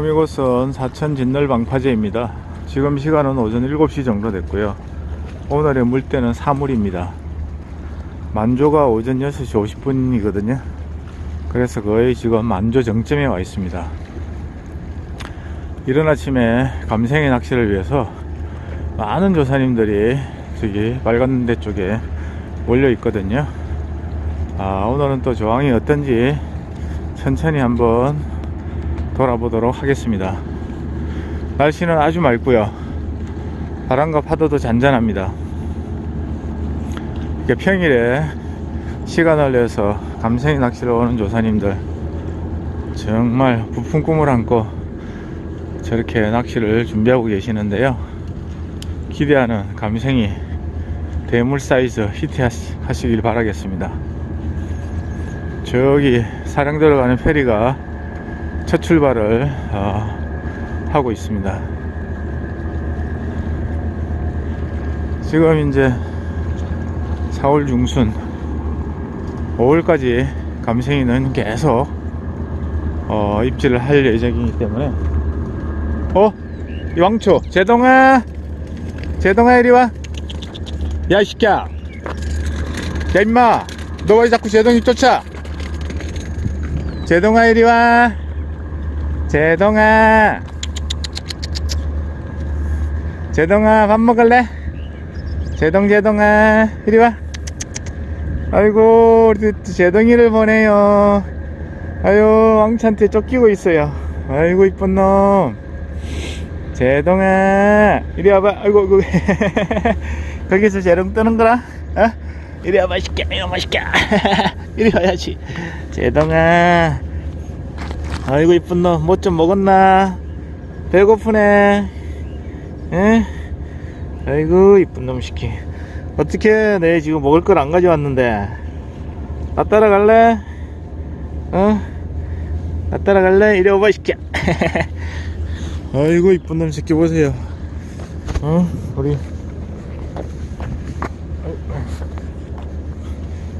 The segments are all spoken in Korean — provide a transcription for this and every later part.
지금 이곳은 사천 진널 방파제입니다. 지금 시간은 오전 7시 정도 됐고요. 오늘의 물때는 사물입니다. 만조가 오전 6시 50분이거든요. 그래서 거의 지금 만조 정점에 와 있습니다. 이른 아침에 감생의 낚시를 위해서 많은 조사님들이 저기 빨간 데 쪽에 몰려 있거든요. 아, 오늘은 또 조항이 어떤지 천천히 한번 돌아보도록 하겠습니다. 날씨는 아주 맑고요. 바람과 파도도 잔잔합니다. 이렇게 평일에 시간을 내서 감생이 낚시를 오는 조사님들 정말 부푼 꿈을 안고 저렇게 낚시를 준비하고 계시는데요. 기대하는 감생이 대물 사이즈 히트 하시길 바라겠습니다. 저기 사령 들어가는 페리가 첫 출발을 어, 하고 있습니다. 지금 이제 4월 중순 5월까지 감생이는 계속 어, 입질을 할 예정이기 때문에. 어? 왕초 제동아! 제동아 이리 와 야 이 새끼야! 야 임마! 너 왜 자꾸 제동이 쫓아? 제동아 이리 와 제동아. 제동아 밥 먹을래? 제동 제동아 이리 와. 아이고 우리 제동이를 보내요. 아유 왕찬테 쫓기고 있어요. 아이고 이쁜 놈. 제동아 이리 와봐. 아이고 아이고. 거기서 재롱 뜨는 거라? 어? 이리 와봐 이리 맛있게. 이리 와야지. 제동아 아이고 이쁜 놈뭐좀 먹었나 배고프네 에? 아이고 이쁜 놈 시키 어떻게 내 지금 먹을 걸 안 가져왔는데 나 따라갈래? 어? 나 따라갈래? 이리 와봐 시키 아이고 이쁜 놈 새끼 보세요 어? 우리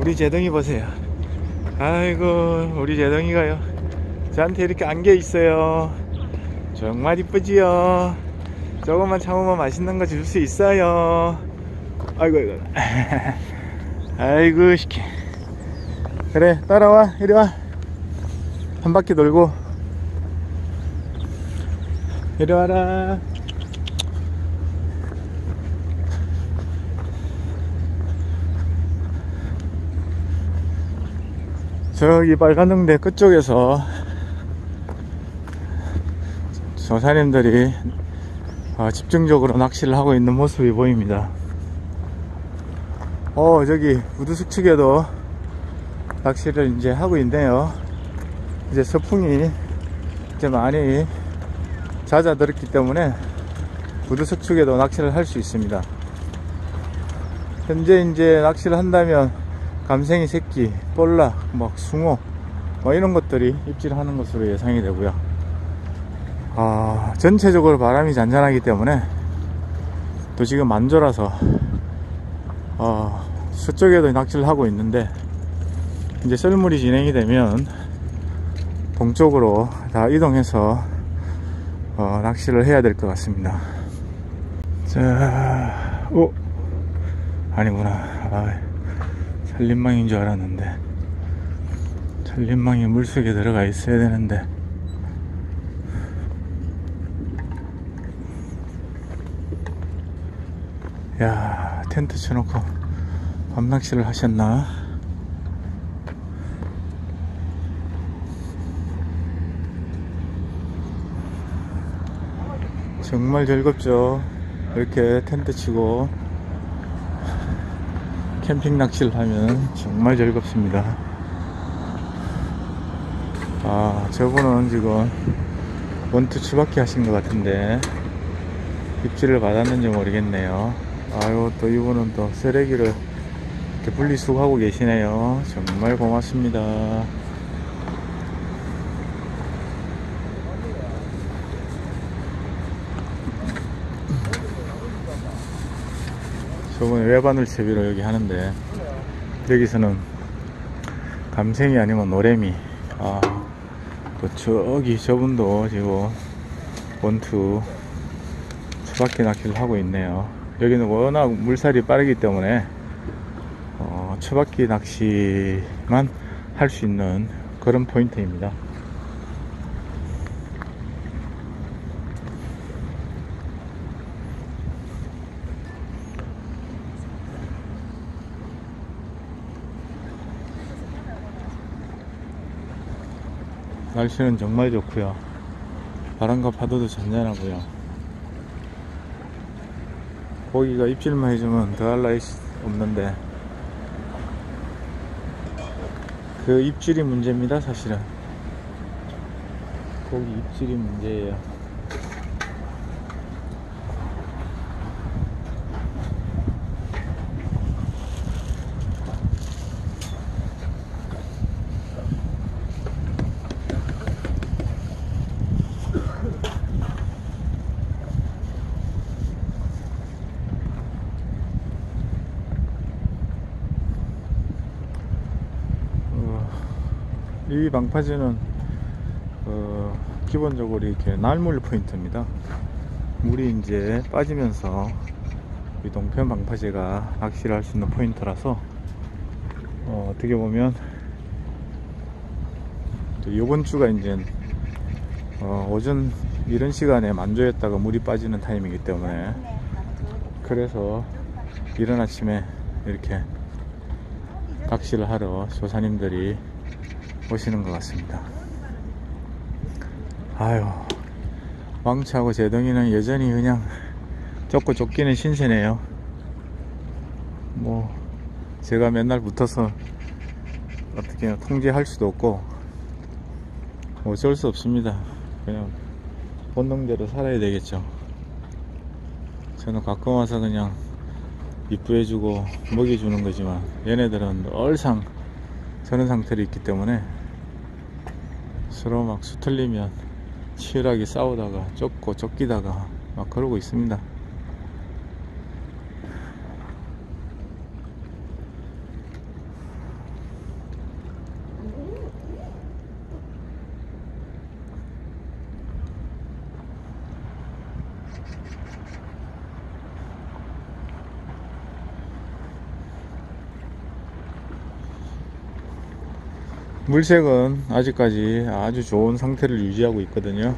우리 제동이 보세요 아이고 우리 제동이가요 저한테 이렇게 안겨 있어요. 정말 이쁘지요? 조금만 참으면 맛있는 거 줄 수 있어요. 아이고 아이고. 아이고 시키. 그래 따라와. 이리 와 한 바퀴 돌고. 이리 와라. 저기 빨간 등대 끝쪽에서 조사님들이 어, 집중적으로 낚시를 하고 있는 모습이 보입니다. 어, 저기 우두숙 측에도 낚시를 이제 하고 있네요. 이제 서풍이 이제 많이 잦아들었기 때문에 우두숙 측에도 낚시를 할 수 있습니다. 현재 이제 낚시를 한다면 감생이 새끼, 볼락, 막 숭어 뭐 이런 것들이 입질하는 것으로 예상이 되고요. 아, 전체적으로 바람이 잔잔하기 때문에 또 지금 만조라서 어, 서쪽에도 낚시를 하고 있는데 이제 썰물이 진행이 되면 동쪽으로 다 이동해서 어, 낚시를 해야 될 것 같습니다. 자, 오, 아니구나. 아, 산림망인 줄 알았는데 산림망이 물속에 들어가 있어야 되는데 야 텐트 쳐놓고 밤낚시를 하셨나? 정말 즐겁죠. 이렇게 텐트 치고 캠핑 낚시를 하면 정말 즐겁습니다. 아 저분은 지금 원투 추바퀴 하신 것 같은데 입질을 받았는지 모르겠네요 아유 또 이분은 또 쓰레기를 이렇게 분리수거하고 계시네요. 정말 고맙습니다. 저번에 외바늘 채비로 여기 하는데 여기서는 감생이 아니면 노래미. 아, 그 저기 저분도 지금 원투 추바퀴 낚시를 하고 있네요. 여기는 워낙 물살이 빠르기 때문에 어, 추바퀴 낚시만 할 수 있는 그런 포인트입니다. 날씨는 정말 좋고요. 바람과 파도도 잔잔하고요. 고기가 입질만 해주면 더할 나위 없는데 그 입질이 문제입니다 사실은. 고기 입질이 문제예요 이 방파제는 어, 기본적으로 이렇게 날물 포인트입니다. 물이 이제 빠지면서 이 동편 방파제가 낚시를 할 수 있는 포인트라서 어, 어떻게 보면 또 이번 주가 이제 어, 오전 이런 시간에 만조했다가 물이 빠지는 타임이기 때문에 그래서 이른 아침에 이렇게 낚시를 하러 조사님들이 오시는 것 같습니다. 아유, 왕차하고 제동이는 여전히 그냥 쫓고 쫓기는 신세네요. 뭐, 제가 맨날 붙어서 어떻게 통제할 수도 없고, 어쩔 수 없습니다. 그냥 본능대로 살아야 되겠죠. 저는 가끔 와서 그냥 이쁘해주고 먹여주는 거지만 얘네들은 늘상 저런 상태로 있기 때문에 서로 막 수틀리면 치열하게 싸우다가 쫓고 쫓기다가 막 그러고 있습니다. 물색은 아직까지 아주 좋은 상태를 유지하고 있거든요.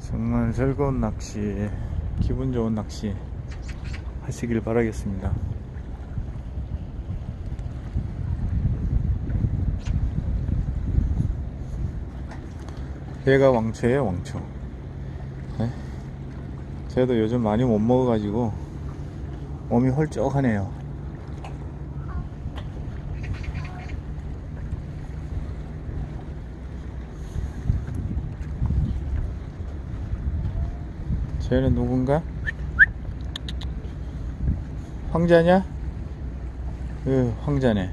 정말 즐거운 낚시, 기분 좋은 낚시 하시길 바라겠습니다. 얘가 왕초예요 왕초 네? 저도 요즘 많이 못 먹어가지고 몸이 헐쩍하네요 쟤는 누군가? 황자냐? 그 황자네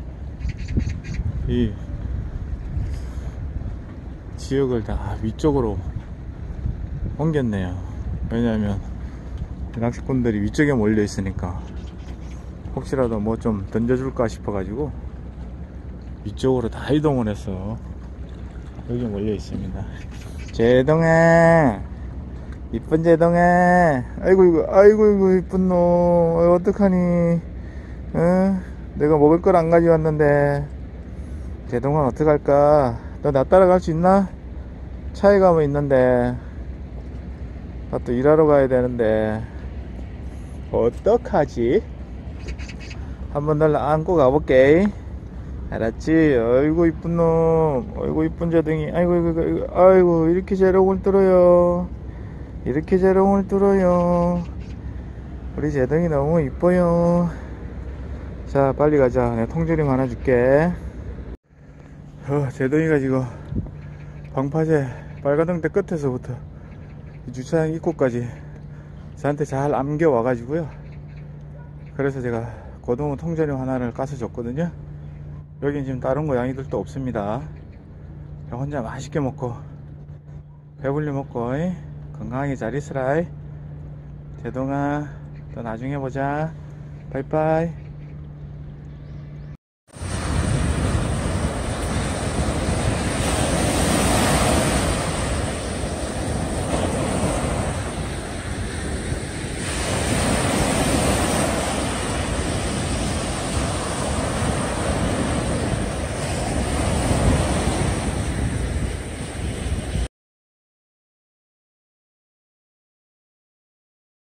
이 지역을 다 위쪽으로 옮겼네요. 왜냐하면 낚시꾼들이 위쪽에 몰려 있으니까 혹시라도 뭐 좀 던져줄까 싶어 가지고 위쪽으로 다 이동을 해서 여기 몰려 있습니다. 제동아! 이쁜 제동아! 아이고 이거 아이고 이거 이쁜 놈. 어, 어떡하니? 어? 내가 먹을 걸 안 가져왔는데. 제동아 어떡할까? 너 나 따라갈 수 있나? 가면 있는데 나 또 일하러 가야 되는데 어떡하지? 한번 널 안고 가볼게. 알았지? 아이고 이쁜 놈. 아이고 이쁜 자둥이. 아이고 아이고 아이고, 아이고 이렇게 재롱을 뚫어요. 이렇게 재롱을 뚫어요. 우리 재동이 너무 이뻐요. 자 빨리 가자. 내가 통조림 하나 줄게. 어, 재동이가 지금 방파제 빨가등대 끝에서부터 주차장 입구까지 저한테 잘 안겨 와 가지고요. 그래서 제가 고등어 통조림 하나를 까서 줬거든요. 여긴 지금 다른 고양이들도 없습니다. 혼자 맛있게 먹고 배불리 먹고 이? 건강하게 잘 있으라 이? 제동아 또 나중에 보자. 바이바이